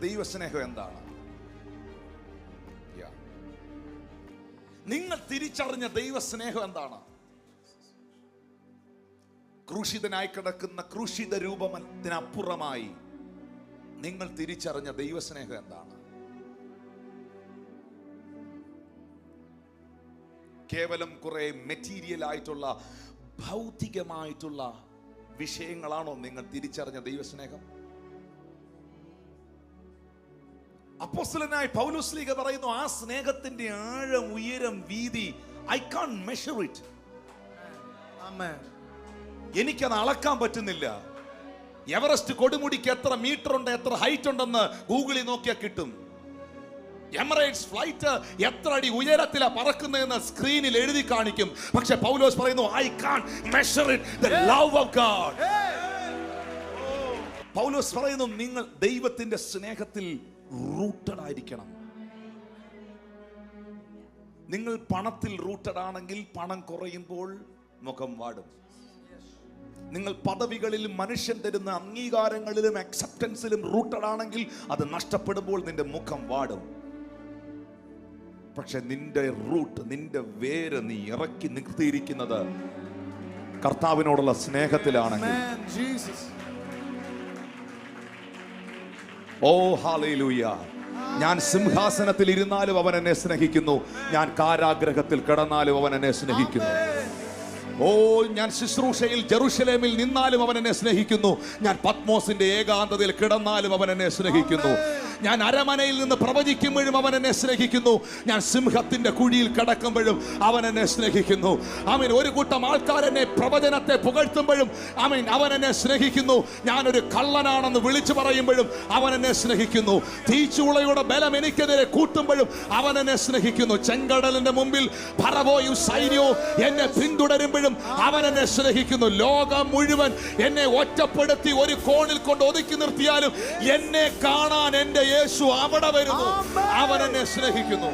ദൈവസ്നേഹം എന്താണ്? നിങ്ങൾ തിരിച്ചറിഞ്ഞ ദൈവസ്നേഹം എന്താണ്? ക്രൂശിതനായി കിടക്കുന്ന ക്രൂശിത രൂപത്തിനപ്പുറമായി നിങ്ങൾ തിരിച്ചറിഞ്ഞ ദൈവസ്നേഹം എന്താണ്? കേവലം കുറെ മെറ്റീരിയൽ ആയിട്ടുള്ള ഭൗതികമായിട്ടുള്ള വിഷയങ്ങളാണോ നിങ്ങൾ തിരിച്ചറിഞ്ഞ ദൈവസ്നേഹം? അപ്പോസ്തലനായ പൗലുസ്ലീഗ പറയുന്നു ആ സ്നേഹത്തിന്റെ ആഴം ഉയരം വീതി ഐ കാൺ മെഷർ ഇറ്റ്. എനിക്കത് അളക്കാൻ പറ്റുന്നില്ല. എവറസ്റ്റ് കൊടുമുടിക്ക് എത്ര മീറ്റർ ഉണ്ട് എത്ര ഹൈറ്റ് ഉണ്ടെന്ന് ഗൂഗിളിൽ നോക്കിയാൽ കിട്ടും. എമറേറ്റ്സ് ഫ്ലൈറ്റ് എത്ര അടി ഉയരത്തിലാ പറക്കുന്നതെന്ന് സ്ക്രീനിൽ എഴുതി കാണിക്കും. പക്ഷെ പൗലോസ് പറയുന്നു I can measure it the love of God Paulos പറയുന്നു നിങ്ങൾ ദൈവത്തിന്റെ സ്നേഹത്തിൽ റൂട്ടഡ് ആയിരിക്കണം. നിങ്ങൾ പണത്തിൽ റൂട്ടഡ് ആണെങ്കിൽ പണം കുറയുമ്പോൾ മുഖം വാടും. നിങ്ങൾ പദവികളിലും മനുഷ്യൻ തരുന്ന അംഗീകാരങ്ങളിലും അക്സെപ്റ്റൻസിലും റൂട്ടഡ് ആണെങ്കിൽ അത് നഷ്ടപ്പെടുമ്പോൾ നിന്റെ മുഖം വാടും. പക്ഷെ നിന്റെ റൂട്ട് നിന്റെ വേര് നീ ഇറക്കി നിർത്തിയിരിക്കുന്നത് കർത്താവിനോടുള്ള സ്നേഹത്തിലാണ്. ഓ ഹാലയിലൂയ ഞാൻ സിംഹാസനത്തിൽ ഇരുന്നാലും അവൻ എന്നെ സ്നേഹിക്കുന്നു. ഞാൻ കാരാഗ്രഹത്തിൽ കിടന്നാലും അവൻ എന്നെ സ്നേഹിക്കുന്നു. ഓ ഞാൻ ശുശ്രൂഷയിൽ ജെറുഷലേമിൽ നിന്നാലും അവൻ എന്നെ സ്നേഹിക്കുന്നു. ഞാൻ പത്മോസിന്റെ ഏകാന്തതയിൽ കിടന്നാലും അവൻ എന്നെ സ്നേഹിക്കുന്നു. ഞാൻ അരമനയിൽ നിന്ന് പ്രവചിക്കുമ്പോഴും അവൻ എന്നെ സ്നേഹിക്കുന്നു. ഞാൻ സിംഹത്തിന്റെ കുഴിയിൽ കടക്കുമ്പോഴും അവൻ എന്നെ സ്നേഹിക്കുന്നു. അവൻ ഒരു കൂട്ടം ആൾക്കാർ എന്നെ പ്രവചനത്തെ പുകഴ്ത്തുമ്പോഴും അവൻ അവൻ എന്നെ സ്നേഹിക്കുന്നു. ഞാനൊരു കള്ളനാണെന്ന് വിളിച്ചു പറയുമ്പോഴും അവൻ എന്നെ സ്നേഹിക്കുന്നു. തീച്ചുളയുടെ ബലം എനിക്കെതിരെ കൂട്ടുമ്പോഴും അവൻ എന്നെ സ്നേഹിക്കുന്നു. ചെങ്കടലിന്റെ മുമ്പിൽ ഭരവോയും സൈന്യവും എന്നെ പിന്തുടരുമ്പോഴും അവൻ എന്നെ സ്നേഹിക്കുന്നു. ലോകം മുഴുവൻ എന്നെ ഒറ്റപ്പെടുത്തി ഒരു കോണിൽ കൊണ്ട് ഒതുക്കി നിർത്തിയാലും എന്നെ കാണാൻ എന്റെ യേശു അവിടെ വരുന്നു. അവൻ എന്നെ സ്നേഹിക്കുന്നു.